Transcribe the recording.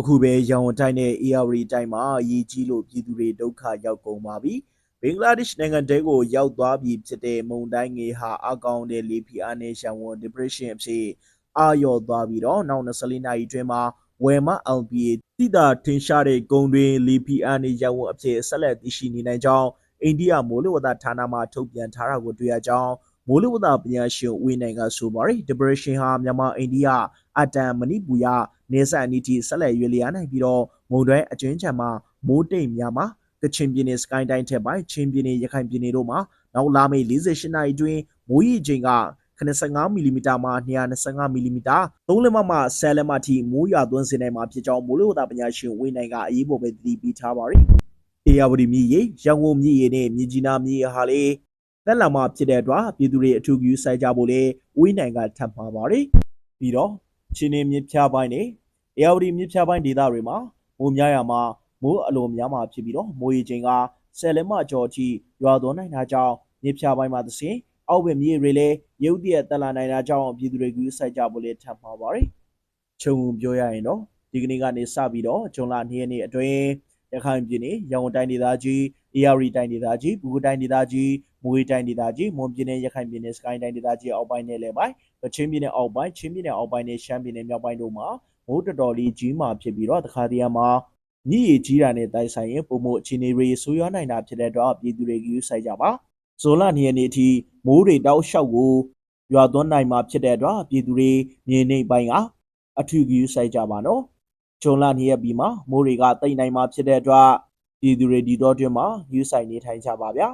အခုပဲရန်ကုန်တိုင်းနဲ့ AR တိုင်းမှာအရေးကြီးလို့ပြည်သူတွေဒုက္ခရောက်ကုန်ပါပြီ။ဘင်္ဂလားဒေ့ရှ်နိုင်ငံတဲကိုရောက်သွားပြီဖြစ်တဲ့မုန်တိုင်းငယ်ဟာအကောင်တဲ့လေဖိအားနဲ့ရန်ကုန် depression အဖြစ်အာရော်သွားပြီးတော့နောက်24နာရီအတွင်းမှာဝယ်မ LPA တိတာထင်ရှားတဲ့ဂုံတွင်လေဖိအားနဲ့ရန်ကုန်အဖြစ်ဆက်လက်တည်ရှိနေနိုင်ကြောင်းအိန္ဒိယမိုးလေဝသဌာနမှထုတ်ပြန်ထားတာကိုတွေ့ရကြောင်း မိုးလေဝသပညာရှင်ဦးဝင်းနိုင်ကဆိုပါတယ် depression ဟာမြန်မာအိန္ဒိယအတန်မဏိပူရနေဆက်အနီးထိဆက်လက်ရွေလျားနိုင်ပြီးတော့မုန်တိုင်းအကျဉ်းချံမှာမိုးတိမ်များမှာကချင်ပြည်နယ်စကိုင်းတိုင်းထက်ပိုင်းချင်းပြည်နယ်ရခိုင်ပြည်နယ်တို့မှာနောက်လာမယ့်48နာရီအတွင်းမိုးရေချိန်က85မီလီမီတာမှ225မီလီမီတာသုံးလက်မမှ10လက်မထိမိုးရွာသွန်းစေနိုင်မှာဖြစ်ကြောင်းမိုးလေဝသပညာရှင်ဝင်းနိုင်ကအရေးပေါ်ပဲသတိပေးထားပါတယ်။အေယာဝတီမြည်ရေရန်ကုန်မြည်ရေနဲ့မြကြီးနားမြည်ရေဟာလေ သက်လာမှာဖြစ်တဲ့အတွက်ပြည်သူတွေအထူးကူဆိုင်ကြဖို့လေဝင်းနိုင်ကထပ်မှာပါတယ်။ပြီးတော့ချင်းနေမြစ်ဖြားပိုင်းနဲ့အေယာဝတီမြစ်ဖြားပိုင်းဒေသတွေမှာမိုးများရမှာမိုးအလွန်များမှာဖြစ်ပြီးတော့မိုးရေချိန်ကဆယ်လက်မကျော်အထိရွာသွန်းနိုင်တာကြောင့်မြစ်ဖြားပိုင်းမှာသဖြင့်အောက်ပင်မြေတွေလည်းရုတ်တရက်တက်လာနိုင်တာကြောင့်ပြည်သူတွေကစိုက်ကြဖို့လည်းထပ်မှာပါတယ်။ခြုံပြောရရင်တော့ဒီကနေ့ကနေစပြီးတော့ဂျွန်လ2ရက်နေ့အတွင်းရခိုင်ပြည်နယ်ရန်ကုန်တိုင်းဒေသကြီးအေရရီတိုင်းဒေသကြီးဘူးတိုင်းဒေသကြီး မွေးတိုင်းဒေသကြီးမွန်ပြည်နယ်ရခိုင်ပြည်နယ်စကိုင်းတိုင်းဒေသကြီးအောက်ပိုင်းနယ်လည်းပိုင်းကချင်ပြည်နယ်အောက်ပိုင်းချင်းပြည်နယ်အောက်ပိုင်းနဲ့ရှမ်းပြည်နယ်မြောက်ပိုင်းတို့မှာမိုးတော်တော်လေးကြီးမှဖြစ်ပြီးတော့တခါတည်းမှာမြည်ရည်ကြီးတာနဲ့တိုက်ဆိုင်ရင်ပုံမှုအခြေအနေတွေဆိုးရွားနိုင်တာဖြစ်တဲ့အတွက်ပြည်သူတွေယူဆိုင်ကြပါဇွန်လ2ရက်နေ့အထိမိုးတွေတောက်လျှောက်ကိုရွာသွန်းနိုင်မှာဖြစ်တဲ့အတွက်ပြည်သူတွေမြေနေပိုင်းကအထူးယူဆိုင်ကြပါနော်ဇွန်လ2ရက်ပြီးမှမိုးတွေကတိတ်နိုင်မှာဖြစ်တဲ့အတွက်ပြည်သူတွေဒီတော့တွင်မှာယူဆိုင်နေထိုင်ကြပါဗျာ